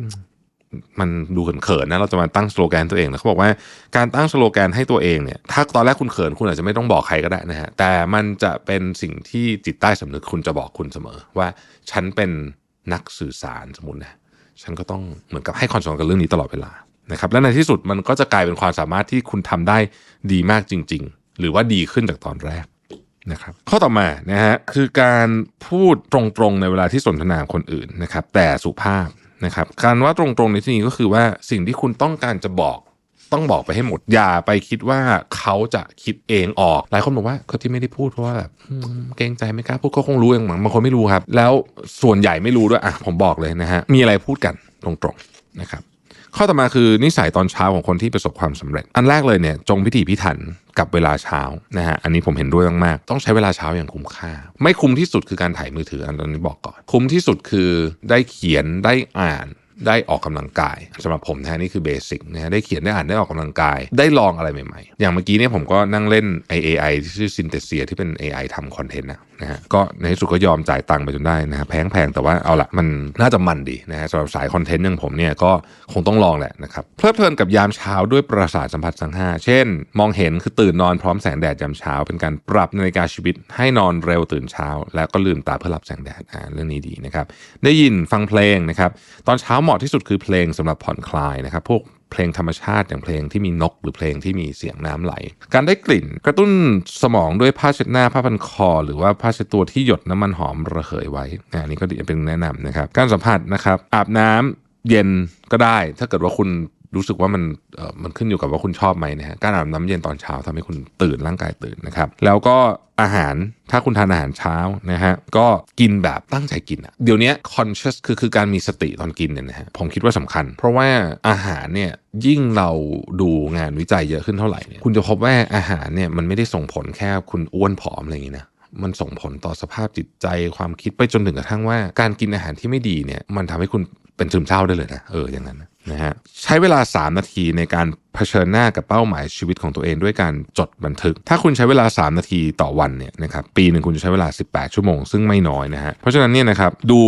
[SPEAKER 1] มันดูเขินๆนะเราจะมาตั้งสโลแกนตัวเองนะเขาบอกว่าการตั้งสโลแกนให้ตัวเองเนี่ยถ้าตอนแรกคุณเขินคุณอาจจะไม่ต้องบอกใครก็ได้นะฮะแต่มันจะเป็นสิ่งที่จิตใต้สำนึกคุณจะบอกคุณเสมอ ว่าฉันเป็นนักสื่อสารสมมตินะฉันก็ต้องเหมือนกับให้ความสำคัญกับเรื่องนี้ตลอดเวลานะครับและในที่สุดมันก็จะกลายเป็นความสามารถที่คุณทำได้ดีมากจริง ๆ หรือว่าดีขึ้นจากตอนแรก นะครับข้อต่อมานะฮะคือการพูดตรงๆในเวลาที่สนทนาคนอื่นนะครับ แต่สุภาพนะครับ การว่าตรงๆในที่นี้ก็คือว่าสิ่งที่คุณต้องการจะบอกต้องบอกไปให้หมดอย่าไปคิดว่าเขาจะคิดเองออกหลายคนบอกว่าเขาที่ไม่ได้พูดเพราะว่าแบบเกรงใจไม่กล้าพูดเขาคงรู้เองมั้งบางคนไม่รู้ครับ แล้วส่วนใหญ่ไม่รู้ด้วยอะผมบอกเลยนะฮะมีอะไรพูดกันตรงๆนะครับ ข้อต่อมาคือนิสัยตอนเช้าของคนที่ประสบความสำเร็จ อันแรกเลยเนี่ยจงพิถีพิถันกับเวลาเช้านะฮะอันนี้ผมเห็นด้วยมากๆต้องใช้เวลาเช้าอย่างคุ้มค่า ไม่คุ้มที่สุดคือการถ่ายมือถืออันนี้บอกก่อน คุ้มที่สุดคือได้เขียนได้อ่านได้ออกกำลังกายสำหรับผมนะนี่คือเบสิกนะฮะได้เขียนได้อ่านได้ออกกำลังกาย ได้ลองอะไรใหม่ๆ อย่างเมื่อกี้เนี่ยผมก็นั่งเล่น AI ที่ชื่อ Synthesia ที่เป็น AI ทำคอนเทนต์นะ นะฮะก็ในที่สุดก็ยอมจ่ายตังค์ไปจนได้นะฮะแพงแพงๆแต่ว่าเอาละมันน่าจะมันดีนะฮะสำหรับสายคอนเทนต์อย่างผมเนี่ยก็คงต้องลองแหละนะครับเพลิดเพลินกับยามเช้าด้วยประสาทสัมผัสทั้งห้าเช่น มองเห็นคือตื่นนอนพร้อมแสงแดดยามเช้า เป็นการปรับนาฬิกาชีวิตให้นอนเร็วตื่นเช้า แล้วก็ลืมตาเพื่อรับแสงแดดอ่าเรื่องนี้ดีนะครับได้ยินฟังเพลงนะครับตอนเช้าเหมาะที่สุดคือเพลงสำหรับผ่อนคลายนะครับพวก เพลงธรรมชาติอย่างเพลงที่มีนก หรือเพลงที่มีเสียงน้ำไหล การได้กลิ่น กระตุ้นสมองด้วยผ้าเช็ดหน้าผ้าพันคอ หรือว่าผ้าเช็ดตัวที่หยดน้ำมันหอมระเหยไว้อันนี้ก็เป็นแนะนำนะครับ การสัมผัสนะครับอาบน้ำเย็นก็ได้ ถ้าเกิดว่าคุณ รู้สึกว่ามันมันขึ้นอยู่กับว่าคุณชอบไหมนะฮะการอาบน้ำเย็นตอนเช้าทำให้คุณตื่นร่างกายตื่นนะครับ แล้วก็อาหารถ้าคุณทานอาหารเช้านะฮะก็กินแบบตั้งใจกินอะเดี๋ยวนี้ conscious คือคือการมีสติตอนกินเนี่ยนะฮะผมคิดว่าสำคัญ เพราะว่าอาหารเนี่ยยิ่งเราดูงานวิจัยเยอะขึ้นเท่าไหร่เนี่ยคุณจะพบว่าอาหารเนี่ยมันไม่ได้ส่งผลแค่คุณอ้วนผอมอะไรอย่างนี้นะมันส่งผลต่อสภาพจิตใจความคิดไปจนถึงกระทั่งว่า การกินอาหารที่ไม่ดีเนี่ยมันทำให้คุณเป็นซึมเศร้าได้เลยนะเอออย่างนั้นนะ นะฮะใช้เวลา 3 นาทีในการเผชิญหน้ากับเป้าหมายชีวิตของตัวเองด้วยการจดบันทึก ถ้าคุณใช้เวลา 3 นาทีต่อวันเนี่ยนะครับปีหนึ่งคุณจะใช้เวลา 18 ชั่วโมง ซึ่งไม่น้อยนะฮะเพราะฉะนั้นเนี่ยนะครับดู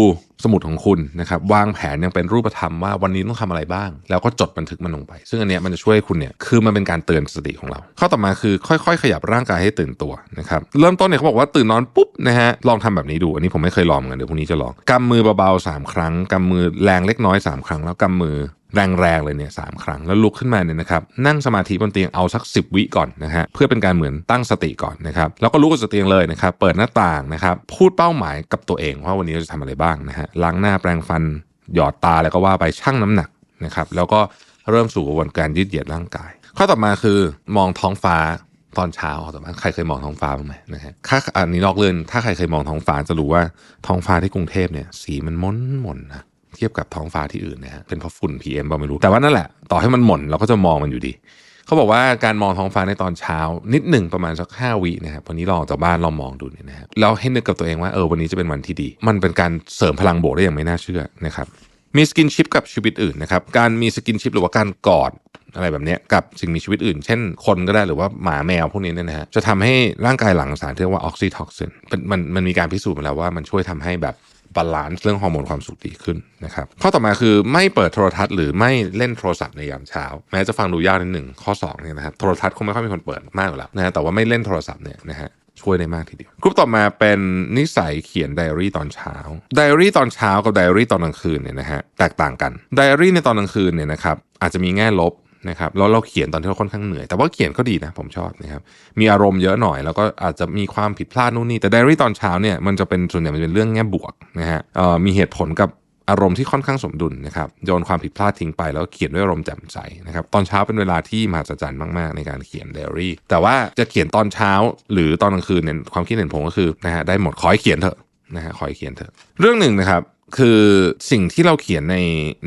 [SPEAKER 1] สมุดของคุณนะครับวางแผนยังเป็นรูปธรรมว่าวันนี้ต้องทำอะไรบ้าง แล้วก็จดบันทึกมันลงไป ซึ่งอันเนี้ยมันจะช่วยคุณเนี่ยคือมันเป็นการเตือนสติของเรา ข้อต่อมาคือค่อยๆ ขยับร่างกายให้ตื่นตัวนะครับเริ่มต้นเนี่ยเขาบอกว่าตื่นนอนปุ๊บนะฮะลองทำแบบนี้ดู อันนี้ผมไม่เคยลองเหมือนกันเดี๋ยวพรุ่งนี้จะลองกำมือเบาๆสามครั้งกำมือแรงเล็กน้อยสามครั้ง แล้วกำมือแรงๆเลยเนี่ยสามครั้งแล้วลุกขึ้นมาเนี่ยนะครับนั่งสมาธิบนเตียงเอาสัก 10 วิก่อนนะฮะเพื่อเป็นการเหมือนตั้งสติก่อนนะครับแล้วก็ลุกจากเตียงเลยนะครับเปิดหน้าต่างนะครับพูดเป้าหมายกับตัวเองว่าวันนี้เราจะทำอะไรบ้างนะฮะล้างหน้าแปรงฟัน หยอดตาแล้วก็ว่าไปชั่งน้ำหนักนะครับ แล้วก็เริ่มสู่กระบวนการยืดเหยียดร่างกาย ข้อต่อมาคือมองท้องฟ้าตอนเช้าต่อมาใครเคยมองท้องฟ้าบ้างไหมนะฮะถ้าอันนี้นอกเรื่องถ้าใครเคยมองท้องฟ้าจะรู้ว่าท้องฟ้าที่กรุงเทพเนี่ยสีมันมนมนนะเทียบกับท้องฟ้าที่อื่นนะฮะเป็นเพราะฝุ่น PM เปล่าไม่รู้แต่ว่านั่นแหละ ต่อให้มันหม่นเราก็จะมองมันอยู่ดี เขาบอกว่าการมองท้องฟ้าในตอนเช้า นิดหนึ่งประมาณสักห้าวินะครับวันนี้ลองออกจากบ้านลองมองดูเนี่ยนะครับแล้วให้นึกกับตัวเองว่าเออวันนี้จะเป็นวันที่ดี มันเป็นการเสริมพลังบวกได้อย่างไม่น่าเชื่อนะครับมีสกินชิปกับชีวิตอื่นนะครับการมีสกินชิปหรือว่าการกอดอะไรแบบเนี้ยกับสิ่งมีชีวิตอื่น เช่นคนก็ได้หรือว่าหมาแมวพวกนี้เนี่ยนะฮะจะทำให้ร่างกายหลั่งสารที่เรียกว่าออกซิทอกซินเป็นมันมันมีการพิสูจน์มาแล้วว่ามันช่วยทำให้แบบ บาลานซ์เรื่องฮอร์โมนความสุขดีขึ้นนะครับ ข้อต่อมาคือไม่เปิดโทรทัศน์หรือไม่เล่นโทรศัพท์ในยามเช้า แม้จะฟังดูยากนิดหนึ่งข้อ2เนี่ยนะครับโทรทัศน์คงไม่ค่อยมีคนเปิดมากอยู่แล้วนะฮะแต่ว่าไม่เล่นโทรศัพท์เนี่ยนะฮะช่วยได้มากทีเดียวกรุ๊ปต่อมาเป็นนิสัยเขียนไดอารี่ตอนเช้าไดอารี่ตอนเช้ากับไดอารี่ตอนกลางคืนเนี่ยนะฮะแตกต่างกันไดอารี่ในตอนกลางคืนเนี่ยนะครับอาจจะมีแง่ลบ นะครับแล้วเราเขียนตอนที่เราค่อนข้างเหนื่อย แต่ว่าเขียนก็ดีนะผมชอบนะครับมีอารมณ์เยอะหน่อย แล้วก็อาจจะมีความผิดพลาดนู่นนี่แต่ไดอารี่ตอนเช้าเนี่ยมันจะเป็นส่วนใหญ่มันเป็นเรื่องแง่บวกนะฮะมีเหตุผลกับอารมณ์ที่ค่อนข้างสมดุลนะครับโยนความผิดพลาดทิ้งไปแล้วเขียนด้วยอารมณ์แจ่มใสนะครับตอนเช้าเป็นเวลาที่มหัศจรรย์มากๆ ในการเขียนไดอารี่ แต่ว่าจะเขียนตอนเช้าหรือตอนกลางคืนเนี่ยความคิดเห็นผมก็คือนะฮะได้หมดขอให้เขียนเถอะนะฮะขอให้เขียนเถอะเรื่องหนึ่งนะครับ คือสิ่งที่เราเขียนใน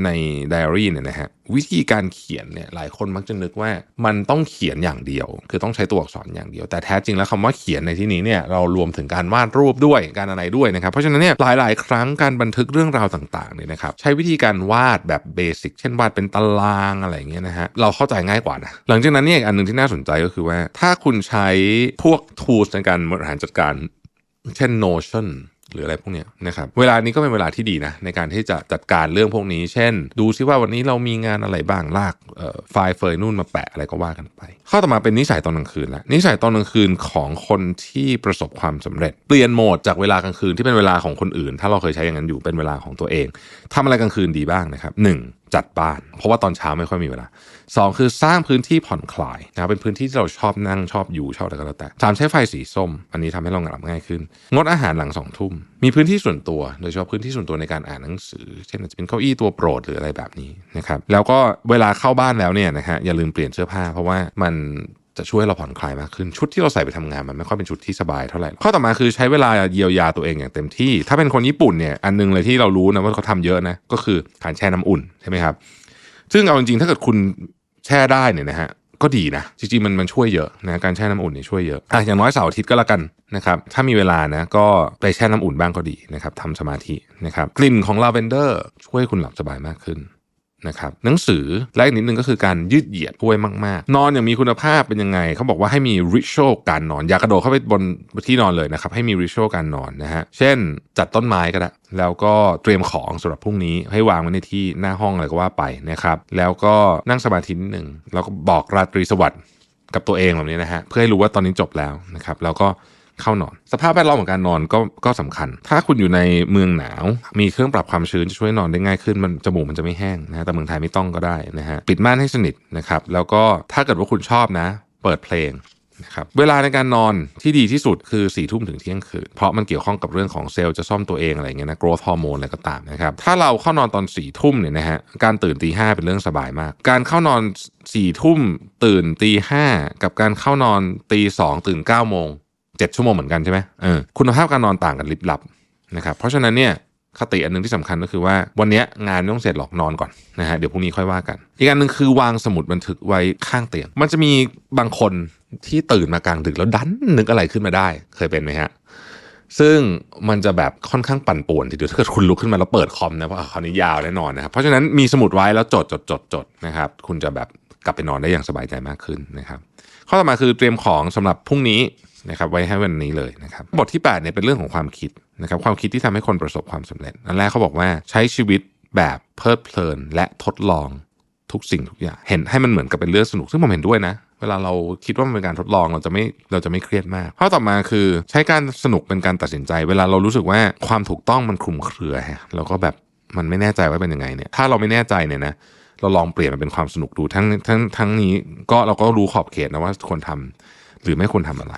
[SPEAKER 1] ในไดอารี่เนี่ยนะฮะวิธีการเขียนเนี่ยหลายคนมักจะนึกว่ามันต้องเขียนอย่างเดียว คือต้องใช้ตัวอักษรอย่างเดียว แต่แท้จริงแล้วคำว่าเขียนในที่นี้เนี่ยเรารวมถึงการวาดรูปด้วยการอะไรด้วยนะครับ เพราะฉะนั้นเนี่ยหลาย ๆ ครั้งการบันทึกเรื่องราวต่างๆเนี่ยนะครับใช้วิธีการวาดแบบเบสิกเช่นวาดเป็นตารางอะไรอย่างเงี้ยนะฮะเราเข้าใจง่ายกว่านะหลังจากนั้นเนี่ยอีกอันหนึ่งที่น่าสนใจก็คือว่า ถ้าคุณใช้พวก tools ในการบริหารจัดการเช่น Notion หรืออะไรพวกเนี้ยนะครับเวลานี้ก็เป็นเวลาที่ดีนะในการที่จะจัดการเรื่องพวกนี้ เช่น ดูซิว่าวันนี้เรามีงานอะไรบ้างลากไฟล์เฟยนู่นมาแปะอะไรก็ว่ากันไป ข้อต่อมาเป็นนิสัยตอนกลางคืนละนิสัยตอนกลางคืนของคนที่ประสบความสำเร็จ เปลี่ยนโหมดจากเวลากลางคืนที่เป็นเวลาของคนอื่น ถ้าเราเคยใช้อย่างนั้นอยู่เป็นเวลาของตัวเองทำอะไรกลางคืนดีบ้างนะครับหนึ่ง จัดบ้าน เพราะว่าตอนเช้าไม่ค่อยมีเวลาสองคือสร้างพื้นที่ผ่อนคลายนะครับเป็นพื้นที่ที่เราชอบนั่งชอบอยู่ชอบอะไรก็แล้วแต่สามใช้ไฟสีส้ม อันนี้ทำให้เราหลับง่ายขึ้น งดอาหารหลังสองทุ่ม มีพื้นที่ส่วนตัว โดยเฉพาะพื้นที่ส่วนตัวในการอ่านหนังสือ เช่นอาจจะเป็นเก้าอี้ตัวโปรดหรืออะไรแบบนี้นะครับแล้วก็เวลาเข้าบ้านแล้วเนี่ยนะฮะอย่าลืมเปลี่ยนเสื้อผ้า เพราะว่ามัน จะช่วยเราผ่อนคลายมากขึ้นชุดที่เราใส่ไปทำงานมันไม่ค่อยเป็นชุดที่สบายเท่าไหร่ข้อต่อมาคือใช้เวลาเยียวยาตัวเองอย่างเต็มที่ ถ้าเป็นคนญี่ปุ่นเนี่ยอันหนึงเลยที่เรารู้นะว่าเขาทำเยอะนะก็คือการแช่น้ำอุ่นใช่ไหมครับซึ่งเอาจริงๆถ้าเกิดคุณแช่ได้เนี่ยนะฮะก็ดีนะจริงๆมันมันช่วยเยอะนะการแช่น้ำอุ่นเนี่ยช่วยเยอะอะอย่างน้อยเสาร์อาทิตย์ก็แล้วกันนะครับถ้ามีเวลานะก็ไปแช่น้ำอุ่นบ้างก็ดีนะครับทำสมาธินะครับกลิ่นของลาเวนเดอร์ช่วยคุณหลับสบายมากขึ้น นะครับหนังสือและอีกนิดนึงก็คือการยืดเหยียดช่วยมากๆ นอนอย่างมีคุณภาพเป็นยังไง เขาบอกว่าให้มีริช a l การนอน อย่ากระโดดเข้าไปบนที่นอนเลยนะครับ ให้มีริช a l การนอนนะฮะเช่นจัดต้นไม้ก็ได้แล้วก็เตรียมของสำหรับพรุ่งนี้ให้วางไว้ในที่หน้าห้องอะไรก็ว่าไปนะครับแล้วก็นั่งสมาธินิดหนึ่งแล้วก็บอกราตรีสวัสดิ์กับตัวเองแบบนี้นะฮะเพื่อให้รู้ว่าตอนนี้จบแล้วนะครับแล้วก็ เข้านอน สภาพแวดล้อมของการนอนก็ก็สำคัญ ถ้าคุณอยู่ในเมืองหนาว มีเครื่องปรับความชื้นจะช่วยนอนได้ง่ายขึ้นมันจมูกมันจะไม่แห้งนะฮะแต่เมืองไทยไม่ต้องก็ได้นะฮะปิดม่านให้สนิทนะครับแล้วก็ถ้าเกิดว่าคุณชอบนะ เปิดเพลงนะครับเวลาในการนอนที่ดีที่สุดคือ4ี่ทุ่มถึงเที่ยงคืน เพราะมันเกี่ยวข้องกับเรื่องของเซลล์จะซ่อมตัวเองอะไรเงี้ยนะ growth hormone อะไรก็ตามนะครับถ้าเราเข้านอนตอน4ี่ทุ่มเนี่ยนะฮะการตื่นตีห้าเป็นเรื่องสบายมาก การเข้านอน4ี่ทุ่มตื่นตีห้ากับการเข้านอนตีสองตื่น9ก้าโมง เจ็ดชั่วโมงเหมือนกันใช่ไหมเออคุณภาพการนอนต่างกันลิบลับนะครับเพราะฉะนั้นเนี่ยคติอันหนึงที่สำคัญก็คือว่าวันนี้งานไม่ต้องเสร็จหรอกนอนก่อนนะฮะเดี๋ยวพรุ่งนี้ค่อยว่ากัน อีกอันหนึ่งคือวางสมุดบันทึกไว้ข้างเตียง มันจะมีบางคนที่ตื่นมากลางดึกแล้วดันนึกอะไรขึ้นมาได้เคยเป็นไหมฮะซึ่งมันจะแบบค่อนข้างปั่นป่วนทีเดียวถ้าเกิดคุณลุกขึ้นมาแล้วเปิดคอมนะเพราะคราวนี้ยาวแน่นอนนะครับเพราะฉะนั้นมีสมุดไว้แล้วจดจดจดจดนะครับคุณจะแบบกลับไปนอนได้อย่างสบายใจมากขึ้นนะครับข้อต่อมาคือเตรียมของสำหรับพรุ่งนี้ นะครับไว้ให้วันนี้เลยนะครับบทที่8เนี่ยเป็นเรื่องของความคิดนะครับความคิดที่ทำให้คนประสบความสำเร็จอันแรกเขาบอกว่าใช้ชีวิตแบบเพลิดเพลินและทดลองทุกสิ่งทุกอย่าง เห็นให้มันเหมือนกับเป็นเรื่องสนุกซึ่งผมเห็นด้วยนะ เวลาเราคิดว่ามันเป็นการทดลองเราจะไม่เราจะไม่เครียดมากข้อต่อมาคือใช้การสนุกเป็นการตัดสินใจ เวลาเรารู้สึกว่าความถูกต้องมันคลุมเครือฮะเราก็แบบมันไม่แน่ใจว่าเป็นยังไงเนี่ยถ้าเราไม่แน่ใจเนี่ยนะเราลองเปลี่ยนมันเป็นความสนุกดูทั้งทั้งทั้งนี้ก็เราก็รู้ขอบเขตนะว่าควรทำหรือไม่ควรทำอะไร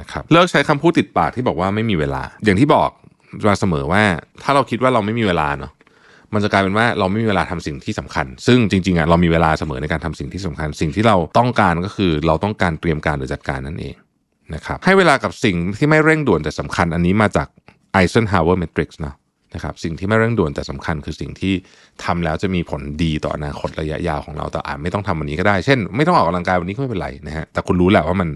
[SPEAKER 1] นะครับเลิกใช้คำพูดติดปากที่บอกว่าไม่มีเวลา อย่างที่บอกมาเสมอว่าถ้าเราคิดว่าเราไม่มีเวลาเนาะมันจะกลายเป็นว่าเราไม่มีเวลาทำสิ่งที่สำคัญ ซึ่งจริงๆอะเรามีเวลาเสมอในการทำสิ่งที่สำคัญ สิ่งที่เราต้องการก็คือเราต้องการเตรียมการหรือจัดการนั่นเองนะครับให้เวลากับสิ่งที่ไม่เร่งด่วนแต่สำคัญ อันนี้มาจาก Eisenhower Matrix เนอะนะครับสิ่งที่ไม่เร่งด่วนแต่สำคัญคือสิ่งที่ทำแล้วจะมีผลดีต่ออนาคตระยะยาวของเราแต่อาจไม่ต้องทำวันนี้ก็ได้ เช่น ไม่ต้องออกกำลังกายวันนี้ก็ไม่เป็นไรนะฮะแต่คุณรู้แหละว่ามัน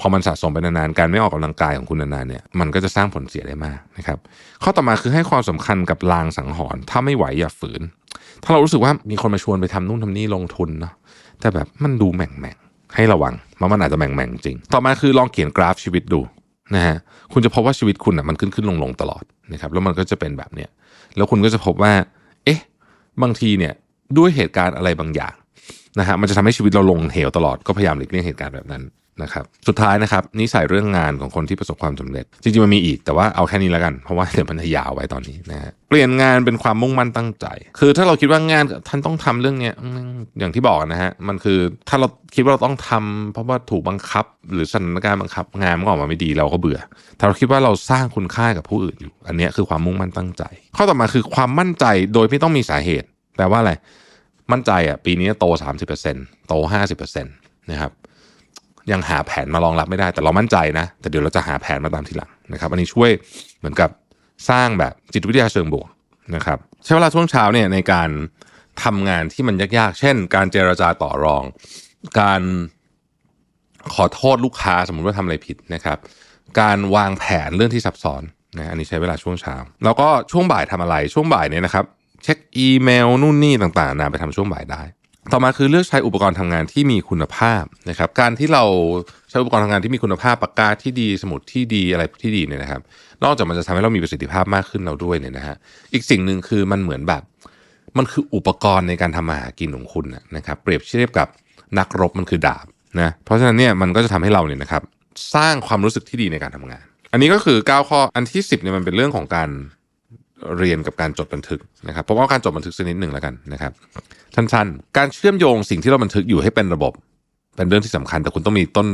[SPEAKER 1] พอมันสะสมไปนานๆการไม่ออกกำลังกายของคุณนานๆเนี่ยมันก็จะสร้างผลเสียได้มากนะครับข้อต่อมาคือให้ความสำคัญกับลางสังหรณ์ถ้าไม่ไหวอย่าฝืน ถ้าเรารู้สึกว่ามีคนมาชวนไปทำนู่นทำนี่ลงทุนเนาะแต่แบบมันดูแหม่งแม่งๆให้ระวังเพราะมันอาจจะแหม่งแม่งๆจริง ต่อมาคือลองเขียนกราฟชีวิตดูนะฮะคุณจะพบว่าชีวิตคุณอะมันขึ้นขึ้นลงลงตลอดนะครับแล้วมันก็จะเป็นแบบเนี้ยแล้วคุณก็จะพบว่า เอ๊ะ บางทีเนี่ยด้วยเหตุการณ์อะไรบางอย่างนะฮะมันจะทำให้ชีวิตเราลงเหวตลอดก็พยายามหลีกเลี่ยงเหตุการณ์แบบนั้น นะครับสุดท้ายนะครับนิสัยเรื่องงานของคนที่ประสบความสำเร็จ จริงๆมันมีอีกแต่ว่าเอาแค่นี้แล้วกัน เพราะว่าเดี๋ยวมันจะยาวไว้ตอนนี้นะฮะเปลี่ยนงานเป็นความมุ่งมั่นตั้งใจ คือถ้าเราคิดว่างานท่านต้องทำเรื่องเนี้ยอย่างที่บอกนะฮะมันคือถ้าเราคิดว่าเราต้องทำเพราะว่าถูกบังคับ หรือสถานการณ์บังคับ งานมันก็ออกมาไม่ดีเราก็เบื่อถ้าเราคิดว่าเราสร้างคุณค่ากับผู้อื่นอยู่ อันนี้คือความมุ่งมั่นตั้งใจ ข้อต่อมาคือความมั่นใจโดยไม่ต้องมีสาเหตุแปลว่าอะไรมั่นใจอะปีนี้โต 30%โต 50%นะครับ ยังหาแผนมารองรับไม่ได้ แต่เรามั่นใจนะ แต่เดี๋ยวเราจะหาแผนมาตามทีหลังนะครับ อันนี้ช่วยเหมือนกับสร้างแบบจิตวิทยาเชิงบวกนะครับใช้เวลาช่วงเช้าเนี่ยในการทำงานที่มันยากๆ เช่น การเจรจาต่อรอง การขอโทษลูกค้าสมมุติว่าทำอะไรผิดนะครับ การวางแผนเรื่องที่ซับซ้อนนะอันนี้ใช้เวลาช่วงเช้า แล้วก็ช่วงบ่ายทำอะไรช่วงบ่ายเนี่ยนะครับ เช็คอีเมลนู่นนี่ต่างๆนาไปทำช่วงบ่ายได้ ต่อมาคือเลือกใช้อุปกรณ์ทำงานที่มีคุณภาพนะครับ การที่เราใช้อุปกรณ์ทำงานที่มีคุณภาพปากกาที่ดีสมุดที่ดีอะไรที่ดีเนี่ยนะครับ นอกจากมันจะทำให้เรามีประสิทธิภาพมากขึ้นเราด้วยเนี่ยนะฮะอีกสิ่งหนึ่งคือมันเหมือนแบบ มันคืออุปกรณ์ในการทำมาหากินของคุณนะครับ เปรียบเทียบกับนักรบมันคือดาบนะเพราะฉะนั้นเนี่ยมันก็จะทำให้เราเนี่ยนะครับ สร้างความรู้สึกที่ดีในการทำงาน อันนี้ก็คือ 9 ข้ออันที่ 10เนี่ยมันเป็นเรื่องของการ เรียนกับการจดบันทึกนะครับเพราะว่าการจดบันทึกสักนิดหนึ่งแล้วกันนะครับสั้นๆการเชื่อมโยงสิ่งที่เราบันทึกอยู่ให้เป็นระบบ เป็นเรื่องที่สำคัญ แต่คุณต้องมีต้น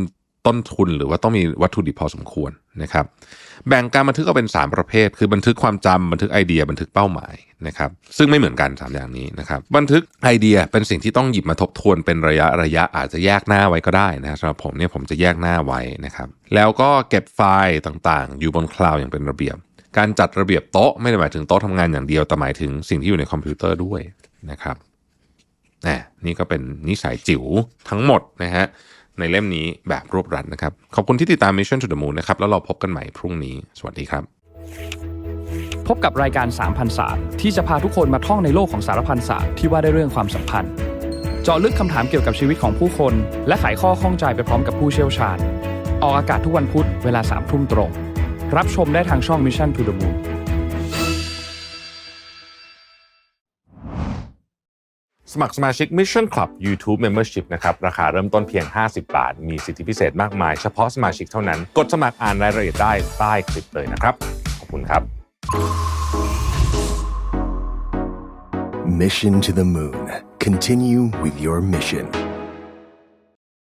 [SPEAKER 1] ต้นทุนหรือว่าต้องมีวัตถุดิบพอสมควรนะครับ แบ่งการบันทึกออกเป็น 3 ประเภท คือบันทึกความจำบันทึกไอเดียบันทึกเป้าหมายนะครับ ซึ่งไม่เหมือนกัน 3 อย่างนี้นะครับ บันทึกไอเดียเป็นสิ่งที่ต้องหยิบมาทบทวนเป็นระยะระยะอาจจะแยกหน้าไว้ก็ได้นะสำหรับผมเนี่ยผมจะแยกหน้าไว้นะครับ แล้วก็เก็บไฟล์ต่างๆ อยู่บนคลาวด์อย่างเป็นระเบียบ การจัดระเบียบโต๊ะไม่ได้หมายถึงโต๊ะทำงานอย่างเดียวแต่หมายถึงสิ่งที่อยู่ในคอมพิวเตอร์ด้วยนะครับนะนี่ก็เป็นนิสัยจิ๋วทั้งหมดนะฮะในเล่มนี้แบบรวบรัดนะครับ ขอบคุณที่ติดตาม Mission to the Moon นะครับ แล้วเราพบกันใหม่พรุ่งนี้ สวัสดีครับ
[SPEAKER 3] พบกับรายการสามพันศาสตร์ที่จะพาทุกคนมาท่องในโลกของสารพันศาสตร์ที่ว่าได้เรื่องความสัมพันธ์ เจาะลึกคำถามเกี่ยวกับชีวิตของผู้คน และไขข้อข้องใจไปพร้อมกับผู้เชี่ยวชาญ ออกอากาศทุกวันพุธเวลาสามทุ่มตรง รับชมได้ทางช่อง Mission to the Moon
[SPEAKER 1] สมัครสมาชิก Mission Club YouTube Membership นะครับ ราคาเริ่มต้นเพียง 50 บาท มีสิทธิพิเศษมากมาย เฉพาะสมาชิกเท่านั้น กดสมัครอ่านรายละเอียดได้ใต้คลิปเลยนะครับ ขอบคุณครับ
[SPEAKER 2] Mission to the Moon. Continue with your mission.